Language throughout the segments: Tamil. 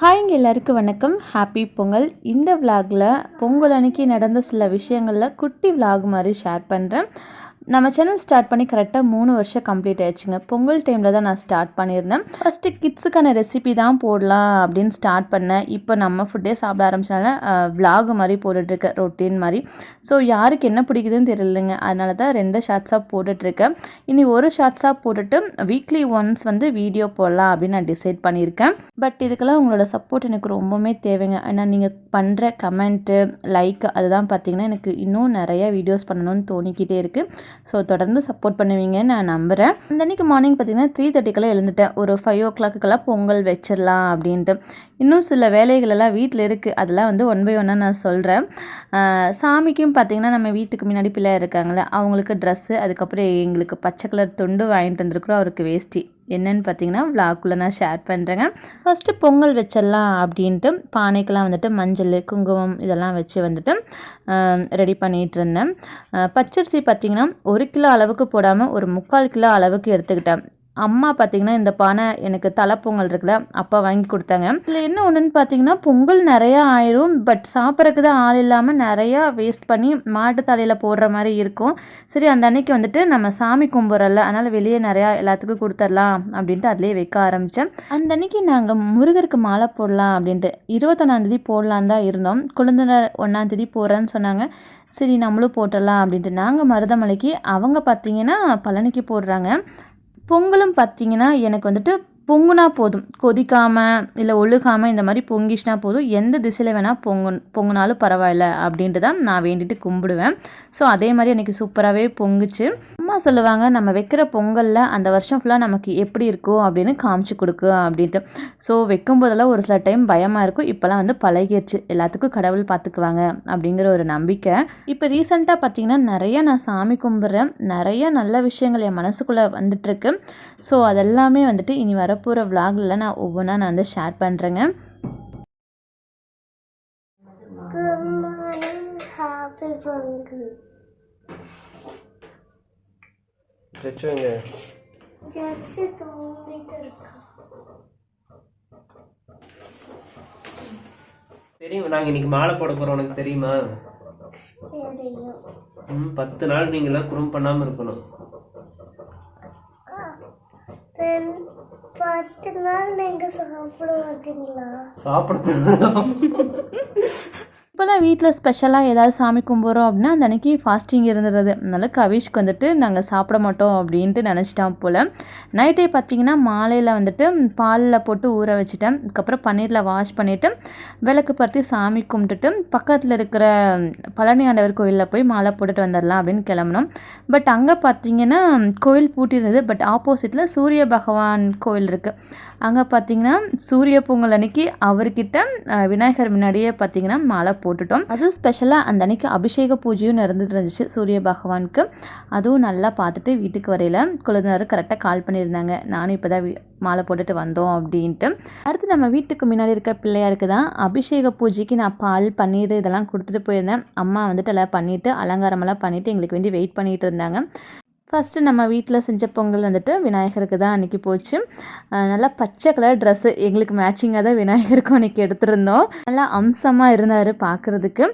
ஹாய்ங்க எல்லாருக்கும் வணக்கம். ஹாப்பி பொங்கல். இந்த விலாகில் பொங்கல் அன்னைக்கு நடந்த சில விஷயங்களில் குட்டி விலாக் மாதிரி ஷேர் பண்ணுறேன் நம்ம சேனல் ஸ்டார்ட் பண்ணி கரெக்டாக மூணு வருஷம் கம்ப்ளீட் ஆயிடுச்சுங்க. பொங்கல் டைமில் தான் நான் ஸ்டார்ட் பண்ணியிருந்தேன். ஃபஸ்ட்டு கிட்ஸுக்கான ரெசிபி தான் போடலாம் அப்படின்னு ஸ்டார்ட் பண்ணேன். இப்போ நம்ம ஃபுட்டே சாப்பிட ஆரம்பிச்சனால விலாகு மாதிரி போட்டுட்ருக்கேன் ரொட்டீன் மாதிரி. ஸோ யாருக்கு என்ன பிடிக்குதுன்னு தெரியலங்க. அதனால தான் ரெண்டு ஷார்ட்ஸாக போட்டுட்ருக்கேன். இனி ஒரு ஷார்ட்ஸாக போட்டுட்டு வீக்லி ஒன்ஸ் வந்து வீடியோ போடலாம் அப்படின்னு நான் டிசைட் பண்ணியிருக்கேன். பட் இதுக்கெல்லாம் உங்களோட சப்போர்ட் எனக்கு ரொம்பவுமே தேவைங்க. ஏன்னா நீங்கள் பண்ணுற கமெண்ட்டு லைக் அதுதான் பார்த்தீங்கன்னா எனக்கு இன்னும் நிறைய வீடியோஸ் பண்ணணும்னு தோணிக்கிட்டே இருக்குது ஸோ தொடர்ந்து சப்போர்ட் பண்ணுவீங்கன்னு நான் நம்புகிறேன் அந்த அன்றைக்கி மார்னிங் பார்த்தீங்கன்னா த்ரீ தேர்ட்டிக்கெல்லாம் எழுந்துட்டேன். ஒரு ஃபைவ் ஓ கிளாக்குக்கெல்லாம் பொங்கல் வச்சிடலாம் அப்படின்ட்டு. இன்னும் சில வேலைகளெல்லாம் வீட்டில் இருக்குது அதெல்லாம் வந்து ஒன் பை ஒன்னாக நான் சொல்கிறேன் சாமிக்கும் பார்த்திங்கன்னா நம்ம வீட்டுக்கு முன்னாடி பிள்ளை இருக்காங்களே அவங்களுக்கு ட்ரெஸ்ஸு அதுக்கப்புறம் எங்களுக்கு பச்சை கலர் துண்டு வாங்கிட்டு வந்திருக்குறோம். அவருக்கு வேஷ்டி. என்னன்னு பார்த்தீங்கன்னா விளாக்குள்ளே நான் ஷேர் பண்ணுறேங்க ஃபஸ்ட்டு பொங்கல் வச்சிடலாம் அப்படின்ட்டு பானைக்கெல்லாம் வந்துட்டு மஞ்சள் குங்குமம் இதெல்லாம் வச்சு வந்துட்டு ரெடி பண்ணிகிட்டு இருந்தேன். பச்சரிசி பார்த்திங்கன்னா ஒரு கிலோ அளவுக்கு போடாமல் ஒரு முக்கால் கிலோ அளவுக்கு எடுத்துக்கிட்டேன். அம்மா பார்த்திங்கன்னா இந்த பானை எனக்கு தலை பொங்கல் இருக்குல்ல அப்பா வாங்கி கொடுத்தாங்க. இதில் என்ன ஒன்றுன்னு பார்த்தீங்கன்னா பொங்கல் நிறையா ஆயிரும் பட் சாப்பிட்றதுக்கு தான் ஆள் இல்லாமல் நிறையா வேஸ்ட் பண்ணி மாட்டு தலையில் போடுற மாதிரி இருக்கும். சரி அந்த அன்னைக்கு வந்துட்டு நம்ம சாமி கும்பிட்றல அதனால் வெளியே நிறையா எல்லாத்துக்கும் கொடுத்துடலாம் அப்படின்ட்டு அதுலேயே வைக்க ஆரம்பித்தேன் அந்த அன்னைக்கு நாங்கள் முருகருக்கு மாலை போடலாம் அப்படின்ட்டு இருபத்தொன்னாந்தேதி போடலான் தான் இருந்தோம். குழந்தைனர் ஒன்றாந்தேதி போகிறேன்னு சொன்னாங்க. சரி நம்மளும் போட்டுடலாம் அப்படின்ட்டு நாங்கள் மருதமலைக்கு அவங்க பார்த்தீங்கன்னா பழனிக்கு போடுறாங்க. பொங்கலும் பார்த்திங்கன்னா எனக்கு வந்துட்டு பொங்குனா போதும். கொதிக்காமல் இல்லை ஒழுகாமல் இந்த மாதிரி பொங்கிச்சுனா போதும். எந்த திசையில் வேணால் பொங்கு பொங்குனாலும் பரவாயில்ல அப்படின்ட்டு தான் நான் வேண்டிட்டு கும்பிடுவேன். ஸோ அதே மாதிரி எனக்கு சூப்பராகவே பொங்குச்சு. அம்மா சொல்லுவாங்க நம்ம வைக்கிற பொங்கலில் அந்த வருஷம் ஃபுல்லாக நமக்கு எப்படி இருக்கும் அப்படின்னு காமிச்சு கொடுக்கும் அப்படின்ட்டு. ஸோ வைக்கும் போதெல்லாம் ஒரு சில டைம் பயமாக இருக்கும். இப்போல்லாம் வந்து பழகிடுச்சு எல்லாத்துக்கும் கடவுள் பார்த்துக்குவாங்க அப்படிங்கிற ஒரு நம்பிக்கை. இப்போ ரீசெண்டாக பார்த்தீங்கன்னா நிறைய நான் சாமி கும்பிட்றேன். நிறைய நல்ல விஷயங்கள் என் மனசுக்குள்ளே வந்துட்டுருக்கு ஸோ அதெல்லாமே வந்துட்டு இனி வர வரப்போகிற விலாகில் நான் ஒவ்வொன்றா நான் வந்து ஷேர் பண்ணுறேங்க தெரியும்? நாங்க இன்னைக்கு மாலை போட போறோம் உனக்கு தெரியுமா? ம் பத்து நாள் நீங்க எல்லாம் குறும் பண்ணாம இருக்கணும். பத்து நாள் நீங்க சாப்பிட மாட்டீங்களா சாப்பிட இப்போல்லாம் வீட்டில் ஸ்பெஷலாக ஏதாவது சாமி கும்பிட்றோம் அப்படின்னா அந்த அன்றைக்கி ஃபாஸ்டிங் இருந்துறது அதனால கவிஷ்க்கு வந்துட்டு நாங்கள் சாப்பிட மாட்டோம் அப்படின்ட்டு நினச்சிட்டோம் போல். நைட்டே பார்த்தீங்கன்னா மாலையில் வந்துட்டு பாலில் போட்டு ஊற வச்சுட்டேன். அதுக்கப்புறம் பன்னீரில் வாஷ் பண்ணிவிட்டு விளக்கு பருத்தி சாமி கும்பிட்டுட்டு பக்கத்தில் இருக்கிற பழனி ஆண்டவர் கோயிலில் போய் மாலை போட்டுட்டு வந்துடலாம் அப்படின்னு கிளம்புனோம். பட் அங்கே பார்த்தீங்கன்னா கோயில் பூட்டியிருந்தது. பட் ஆப்போசிட்டில் சூரிய பகவான் கோயில் இருக்குது அங்கே பார்த்தீங்கன்னா சூரிய பொங்கல் அன்னைக்கு அவர்கிட்ட விநாயகர் முன்னாடியே பார்த்தீங்கன்னா மாலை போட்டுட்டோம். அது ஸ்பெஷலாக அந்த அன்னைக்கு அபிஷேக பூஜையும் நடந்துட்டு இருந்துச்சு சூரிய பகவானுக்கு. அதுவும் நல்லா பார்த்துட்டு வீட்டுக்கு வரையில் குழந்தைனர் கரெக்டாக கால் பண்ணியிருந்தாங்க. நானும் இப்போ தான் மாலை போட்டுட்டு வந்தோம் அப்படின்ட்டு. அடுத்து நம்ம வீட்டுக்கு முன்னாடி இருக்க பிள்ளையாருக்கு தான் அபிஷேக பூஜைக்கு நான் பால் பன்னீர் இதெல்லாம் கொடுத்துட்டு போயிருந்தேன். அம்மா வந்துட்டு எல்லாம் பண்ணிவிட்டு அலங்காரமெல்லாம் பண்ணிவிட்டு எங்களுக்கு வேண்டி வெயிட் பண்ணிகிட்டு இருந்தாங்க. ஃபஸ்ட்டு நம்ம வீட்டில் செஞ்ச பொங்கல் வந்துட்டு விநாயகருக்கு தான் அன்றைக்கி போச்சு. நல்லா பச்சை கலர் ட்ரெஸ்ஸு எங்களுக்கு மேட்சிங்காக தான் விநாயகருக்கும் அன்றைக்கி எடுத்திருந்தோம். நல்லா அம்சமாக இருந்தார் பார்க்குறதுக்கு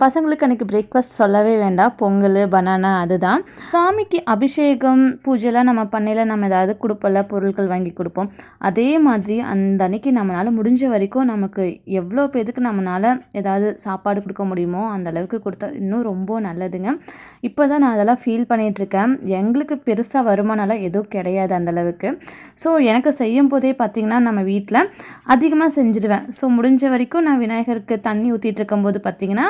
பசங்களுக்கு அன்றைக்கி பிரேக்ஃபாஸ்ட் சொல்லவே வேண்டாம். பொங்கல் பனானா அதுதான். சாமிக்கு அபிஷேகம் பூஜைலாம் நம்ம பண்ணையில் நம்ம ஏதாவது கொடுப்போம்ல பொருட்கள் வாங்கி கொடுப்போம். அதே மாதிரி அந்த அன்னைக்கு நம்மளால் முடிஞ்ச வரைக்கும் நமக்கு எவ்வளோ பேருக்கு நம்மளால் ஏதாவது சாப்பாடு கொடுக்க முடியுமோ அந்த அளவுக்கு கொடுத்தா இன்னும் ரொம்ப நல்லதுங்க. இப்போ தான் நான் அதெல்லாம் ஃபீல் பண்ணிகிட்ருக்கேன் எங்களுக்கு பெருசாக வருமானம்லாம் எதுவும் கிடையாது அந்தளவுக்கு ஸோ எனக்கு செய்யும் போதே பார்த்திங்கன்னா நம்ம வீட்டில் அதிகமாக செஞ்சுடுவேன் ஸோ முடிஞ்ச வரைக்கும் நான் விநாயகருக்கு தண்ணி ஊற்றிட்டு இருக்கும்போது பார்த்திங்கன்னா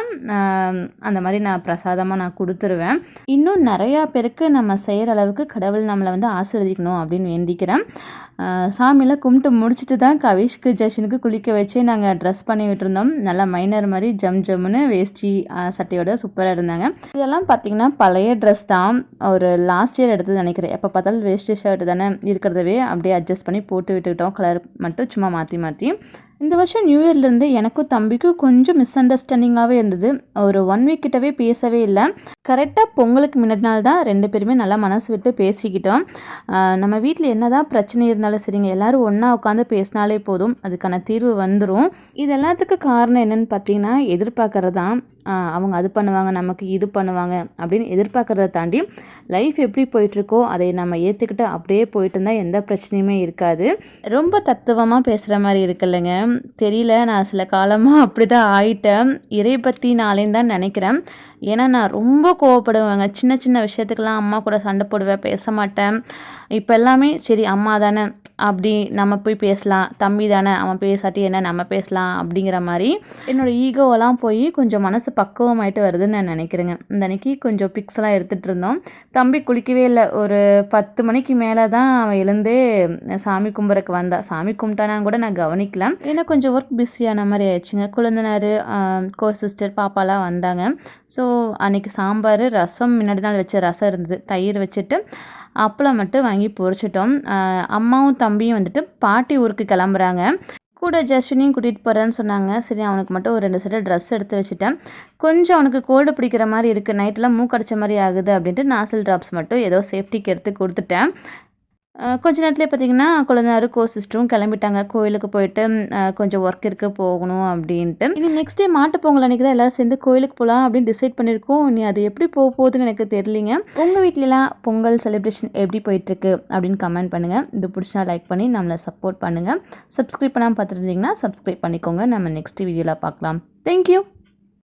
அந்த மாதிரி நான் பிரசாதமாக நான் கொடுத்துருவேன். இன்னும் நிறையா பேருக்கு நம்ம செய்கிற அளவுக்கு கடவுள் நம்மளை வந்து ஆசீர்வதிக்கணும் அப்படின்னு வேண்டிக்கிறேன். சாமியில் கும்பிட்டு முடிச்சுட்டு தான் கவிஷ்க்கு ஜஷனுக்கு குளிக்க வச்சு நாங்கள் ட்ரெஸ் பண்ணி விட்டுருந்தோம். நல்லா மைனர் மாதிரி ஜம் ஜம்முன்னு வேஷ்டி சட்டையோட சூப்பராக இருந்தாங்க. இதெல்லாம் பார்த்திங்கன்னா பழைய ட்ரெஸ் தான். ஒரு லாஸ்ட் இயர் எடுத்தது நினைக்கிறேன். எப்போ பார்த்தாலும் வேஷ்டி ஷர்ட் தானே இருக்கிறதவே அப்படியே அட்ஜஸ்ட் பண்ணி போட்டு விட்டுக்கிட்டோம். கலர் மட்டும் சும்மா மாற்றி மாற்றி இந்த வருஷம் நியூ இயர்லேருந்து எனக்கும் தம்பிக்கும் கொஞ்சம் மிஸ் அண்டர்ஸ்டாண்டிங்காகவே இருந்தது. ஒரு ஒன் வீக் கிட்டவே பேசவே இல்லை. கரெக்டாக பொங்கலுக்கு முன்னாடி நாள் தான் ரெண்டு பேருமே நல்லா மனசு விட்டு பேசிக்கிட்டோம். நம்ம வீட்டில் என்னதான் பிரச்சனை இருந்தாலும் சரிங்க. எல்லாரும் ஒன்றா உட்காந்து பேசினாலே போதும். அதுக்கான தீர்வு வந்துடும் இது எல்லாத்துக்கும் காரணம் என்னன்னு பார்த்தீங்கன்னா எதிர்பார்க்கறது தான் அவங்க அது பண்ணுவாங்க நமக்கு இது பண்ணுவாங்க அப்படின்னு எதிர்பார்க்குறத தாண்டி லைஃப் எப்படி போயிட்டுருக்கோ அதை நம்ம ஏற்றுக்கிட்டு அப்படியே போயிட்டு இருந்தால் எந்த பிரச்சனையுமே இருக்காது. ரொம்ப தத்துவமாக பேசுகிற மாதிரி இருக்குல்லங்க. தெரியல நான் சில காலமாக அப்படி தான் ஆயிட்டேன். இறை பற்றி நாளேன்னு தான் நினைக்கிறேன். ஏன்னா நான் ரொம்ப கோவப்படுவேங்க. சின்ன சின்ன விஷயத்துக்கெல்லாம் அம்மா கூட சண்டை போடுவேன் பேச மாட்டேன். இப்போ எல்லாமே சரி அம்மா தானே. அப்படி நம்ம போய் பேசலாம். தம்பி தானே அவன் பேசாட்டி என்ன நம்ம பேசலாம் அப்படிங்கிற மாதிரி என்னோட ஈகோவெல்லாம் போய் கொஞ்சம் மனசு பக்குவமாயிட்டு வருதுன்னு நான் நினைக்கிறேங்க. இந்த அன்னைக்கு கொஞ்சம் பிக்ஸ்லாம் எடுத்துகிட்டு இருந்தோம். தம்பி குளிக்கவே இல்லை. ஒரு பத்து மணிக்கு மேலே தான் அவன் எழுந்தே சாமி கும்பிட்றக்கு வந்தா. சாமி கும்பிட்டானா கூட நான் கவனிக்கல. ஏன்னா கொஞ்சம் ஒர்க் பிஸியான மாதிரி ஆயிடுச்சுங்க. குழந்தைனார் கோ சிஸ்டர் பாப்பாலாம் வந்தாங்க. ஸோ அன்னைக்கு சாம்பார் ரசம் முன்னாடி நாள் வச்ச ரசம் இருந்தது. தயிர் வச்சுட்டு அப்பளம் மட்டும் வாங்கி பொறிச்சிட்டோம் அம்மாவும் தம்பியும் வந்துட்டு பாட்டி ஊருக்கு கிளம்புறாங்க. கூட ஜஸ்டினையும் கூட்டிகிட்டு போகிறேன்னு சொன்னாங்க. சரி அவனுக்கு மட்டும் ஒரு ரெண்டு செட்டு ட்ரெஸ் எடுத்து வச்சுட்டேன். கொஞ்சம் அவனுக்கு கோல்டு பிடிக்கிற மாதிரி இருக்குது நைட்டில் மூக்கடிச்ச மாதிரி ஆகுது அப்படின்ட்டு நாசல் ட்ராப்ஸ் மட்டும் ஏதோ சேஃப்டிக்கு எடுத்து கொடுத்துட்டேன். கொஞ்ச நேரத்துலேயே பார்த்தீங்கன்னா குழந்தையாரு கோ சிஸ்டரும் கிளம்பிட்டாங்க. கோயிலுக்கு போயிட்டு கொஞ்சம் ஒர்க் இருக்கு போகணும் அப்படின்ட்டு. இனி நெக்ஸ்ட் டே மாட்டு பொங்கல் அன்றைக்கி தான் எல்லோரும் சேர்ந்து கோயிலுக்கு போகலாம் அப்படின்னு டிசைட் பண்ணியிருக்கோம். இனி அது எப்படி போக போகுதுன்னு எனக்கு தெரியலிங்க. உங்கள் வீட்டிலலாம் பொங்கல் செலிப்ரேஷன் எப்படி போயிட்டுருக்கு அப்படின்னு கமெண்ட் பண்ணுங்கள் இது பிடிச்சா லைக் பண்ணி நம்மளை சப்போர்ட் பண்ணுங்கள் சப்ஸ்கிரைப் பண்ணாமல் பார்த்துருந்தீங்கன்னா சப்ஸ்கிரைப் பண்ணிக்கோங்க. நம்ம நெக்ஸ்ட் வீடியோவில் பார்க்கலாம். தேங்க்யூ